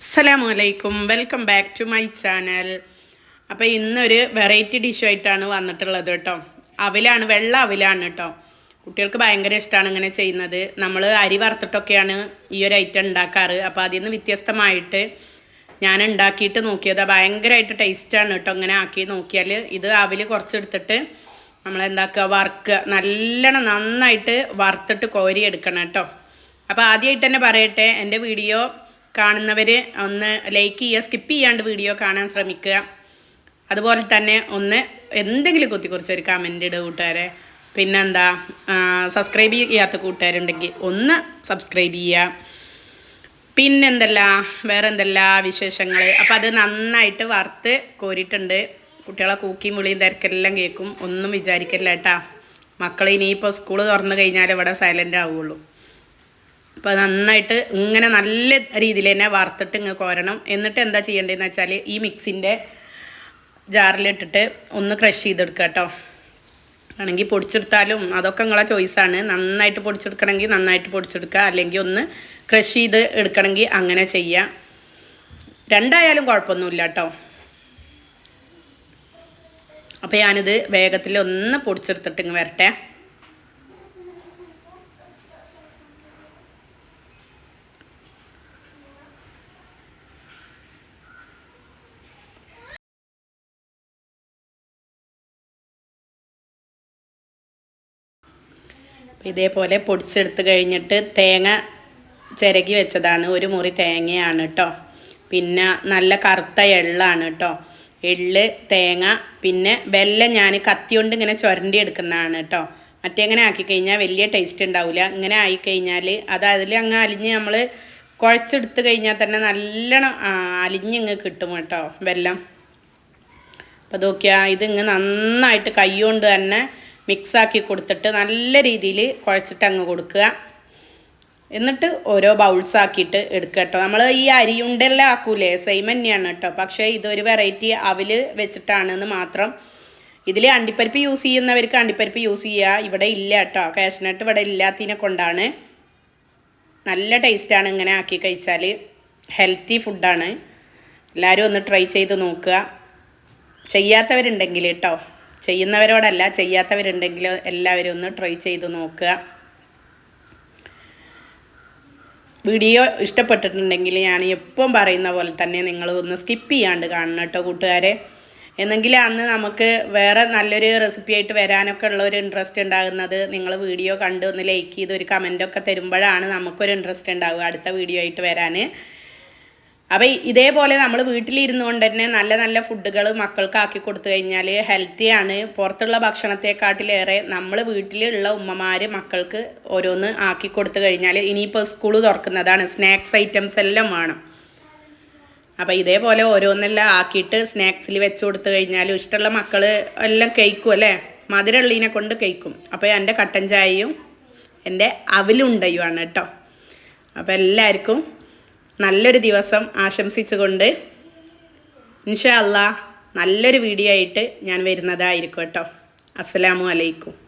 അസ്സലാമു അലൈക്കും welcome back to my channel അപ്പോൾ ഇന്നൊരു വെറൈറ്റി ഡിഷായിട്ടാണ് വന്നിട്ടുള്ളത് കേട്ടോ. അവിലാണ് വെള്ള അവിലാണ് കേട്ടോ. കുട്ടികൾക്ക് ഭയങ്കര ഇഷ്ടമാണ് ഇങ്ങനെ ചെയ്യുന്നത്. നമ്മൾ അരി വറുത്തിട്ടൊക്കെയാണ് ഈ ഒരു ഐറ്റം ഉണ്ടാക്കാറ്. അപ്പോൾ അതിൽ നിന്ന് വ്യത്യസ്തമായിട്ട് ഞാൻ ഉണ്ടാക്കിയിട്ട് നോക്കിയത്. ഭയങ്കരമായിട്ട് ടേസ്റ്റാണ് കേട്ടോ. ഇങ്ങനെ ആക്കി നോക്കിയാൽ ഇത് അവിൽ കുറച്ചെടുത്തിട്ട് നമ്മളെന്താക്കുക വറുക്കുക. നല്ലോണം നന്നായിട്ട് വറുത്തിട്ട് കോരി എടുക്കണം കേട്ടോ. അപ്പോൾ ആദ്യമായിട്ട് തന്നെ പറയട്ടെ എന്റെ വീഡിയോ കാണുന്നവർ ഒന്ന് ലൈക്ക് ചെയ്യുക സ്കിപ്പ് ചെയ്യാണ്ട് വീഡിയോ കാണാൻ ശ്രമിക്കുക. അതുപോലെ തന്നെ ഒന്ന് എന്തെങ്കിലും കുത്തിക്കുറിച്ച് ഒരു കമന്റ് ഇടുക കൂട്ടുകാരെ. പിന്നെന്താ സബ്സ്ക്രൈബ് ചെയ്യാത്ത കൂട്ടുകാരുണ്ടെങ്കിൽ ഒന്ന് സബ്സ്ക്രൈബ് ചെയ്യുക. പിന്നെന്തല്ല വേറെ എന്തല്ല വിശേഷങ്ങൾ അപ്പോൾ അത് നന്നായിട്ട് വറുത്ത് കോരിയിട്ടുണ്ട്. കുട്ടികളെ കൂക്കിയും വിളിയും തിരക്കെല്ലാം കേൾക്കും. ഒന്നും വിചാരിക്കില്ല കേട്ടാ. മക്കൾ ഇനിയിപ്പോൾ സ്കൂൾ തുറന്നു കഴിഞ്ഞാൽ ഇവിടെ സൈലന്റ് ആവുള്ളൂ. അപ്പോൾ നന്നായിട്ട് ഇങ്ങനെ നല്ല രീതിയിൽ തന്നെ വറുത്തിട്ട് ഇങ്ങ് കോരണം. എന്നിട്ട് എന്താ ചെയ്യേണ്ടതെന്ന് വെച്ചാൽ ഈ മിക്സിന്റെ ജാറിലിട്ടിട്ട് ഒന്ന് ക്രഷ് ചെയ്തെടുക്കുക കേട്ടോ. ആണെങ്കിൽ പൊടിച്ചെടുത്താലും അതൊക്കെ നിങ്ങളെ ചോയ്സാണ് നന്നായിട്ട് പൊടിച്ചെടുക്കണമെങ്കിൽ നന്നായിട്ട് പൊടിച്ചെടുക്കുക. അല്ലെങ്കിൽ ഒന്ന് ക്രഷ് ചെയ്ത് എടുക്കണമെങ്കിൽ അങ്ങനെ ചെയ്യുക. രണ്ടായാലും കുഴപ്പമൊന്നുമില്ല കേട്ടോ. അപ്പോൾ ഞാനിത് വേഗത്തിൽ ഒന്ന് പൊടിച്ചെടുത്തിട്ട് ഇങ്ങ് ഇതേപോലെ പൊടിച്ചെടുത്ത് കഴിഞ്ഞിട്ട് തേങ്ങ ചിരകി വെച്ചതാണ്. ഒരു മുറി തേങ്ങയാണ് കേട്ടോ പിന്നെ നല്ല കറുത്ത എള്ളാണ് കേട്ടോ എള്ള് തേങ്ങ പിന്നെ വെല്ലം ഞാൻ കത്തി കൊണ്ട് ഇങ്ങനെ ചുരണ്ടി എടുക്കുന്നതാണ് കേട്ടോ മറ്റേ ഇങ്ങനെ ആക്കി കഴിഞ്ഞാൽ വലിയ ടേസ്റ്റ് ഉണ്ടാവില്ല ഇങ്ങനെ ആയിക്കഴിഞ്ഞാൽ അത് അതിൽ അങ്ങ് അലിഞ്ഞ് നമ്മൾ കുഴച്ചെടുത്ത് കഴിഞ്ഞാൽ തന്നെ നല്ലോണം അലിഞ്ഞിങ്ങ് കിട്ടും കേട്ടോ വെല്ലം. അപ്പോൾ നോക്കിയാൽ ഇതിങ്ങ് നന്നായിട്ട് കൈ കൊണ്ട് തന്നെ മിക്സാക്കി കൊടുത്തിട്ട് നല്ല രീതിയിൽ കുഴച്ചിട്ട് അങ്ങ് കൊടുക്കുക. എന്നിട്ട് ഓരോ ബൗൾസ് ആക്കിയിട്ട് എടുക്കുക കേട്ടോ. നമ്മൾ ഈ അരിയുണ്ടെല്ലാം ആക്കൂലേ? സെയിം തന്നെയാണ് കേട്ടോ. പക്ഷേ ഇതൊരു വെറൈറ്റി അവിൽ വെച്ചിട്ടാണെന്ന് മാത്രം. ഇതിൽ അണ്ടിപ്പരിപ്പ് യൂസ് ചെയ്യുന്നവർക്ക് അണ്ടിപ്പരിപ്പ് യൂസ് ചെയ്യുക ഇവിടെ ഇല്ല കേട്ടോ. കാഷ്നട്ട് ഇവിടെ ഇല്ലാത്തതിനെ കൊണ്ടാണ്. നല്ല ടേസ്റ്റാണ് ഇങ്ങനെ ആക്കി കഴിച്ചാൽ ഹെൽത്തി ഫുഡാണ് എല്ലാവരും ഒന്ന് ട്രൈ ചെയ്ത് നോക്കുക. ചെയ്യാത്തവരുണ്ടെങ്കിൽ കേട്ടോ. ചെയ്യുന്നവരോടല്ല ചെയ്യാത്തവരുണ്ടെങ്കിൽ എല്ലാവരും ഒന്ന് ട്രൈ ചെയ്ത് നോക്കുക. വീഡിയോ ഇഷ്ടപ്പെട്ടിട്ടുണ്ടെങ്കിൽ ഞാൻ എപ്പം പറയുന്ന പോലെ തന്നെ നിങ്ങൾ ഒന്ന് സ്കിപ്പ് ചെയ്യാണ്ട് കാണണം കേട്ടോ കൂട്ടുകാരെ. എന്നെങ്കിൽ അന്ന് നമുക്ക് വേറെ നല്ലൊരു റെസിപ്പി ആയിട്ട് വരാനൊക്കെ ഉള്ള ഒരു ഇൻട്രസ്റ്റ് ഉണ്ടാകുന്നത് നിങ്ങൾ വീഡിയോ കണ്ട് ഒന്ന് ലൈക്ക് ചെയ്ത് ഒരു കമന്റൊക്കെ തരുമ്പോഴാണ് നമുക്കൊരു ഇൻട്രസ്റ്റ് ഉണ്ടാവുക അടുത്ത വീഡിയോ ആയിട്ട് വരാൻ. അപ്പോൾ ഇതേപോലെ നമ്മൾ വീട്ടിലിരുന്നു കൊണ്ട് തന്നെ നല്ല നല്ല ഫുഡുകൾ മക്കൾക്ക് ആക്കി കൊടുത്തു കഴിഞ്ഞാൽ ഹെൽത്തിയാണ് പുറത്തുള്ള ഭക്ഷണത്തെക്കാട്ടിലേറെ നമ്മൾ വീട്ടിലുള്ള ഉമ്മമാർ മക്കൾക്ക് ഓരോന്ന് ആക്കി കൊടുത്തു കഴിഞ്ഞാൽ ഇനിയിപ്പോൾ സ്കൂൾ തുറക്കുന്നതാണ്. സ്നാക്സ് ഐറ്റംസ് എല്ലാം വേണം. അപ്പോൾ ഇതേപോലെ ഓരോന്നെല്ലാം ആക്കിയിട്ട് സ്നാക്സിൽ വെച്ച് കൊടുത്തു കഴിഞ്ഞാൽ ഇഷ്ടമുള്ള മക്കൾ എല്ലാം കഴിക്കും അല്ലേ? മധുരമുള്ളതിനെ കൊണ്ട് കഴിക്കും. അപ്പോൾ എന്റെ കട്ടൻ ചായയും എന്റെ അവലുണ്ടയുമാണ് കേട്ടോ. അപ്പോൾ എല്ലാവർക്കും നല്ലൊരു ദിവസം ആശംസിച്ചുകൊണ്ട് ഇൻഷാ അല്ലാ നല്ലൊരു വീഡിയോ ആയിട്ട് ഞാൻ വരുന്നതായിരിക്കും കേട്ടോ. അസ്സലാമു അലൈക്കും.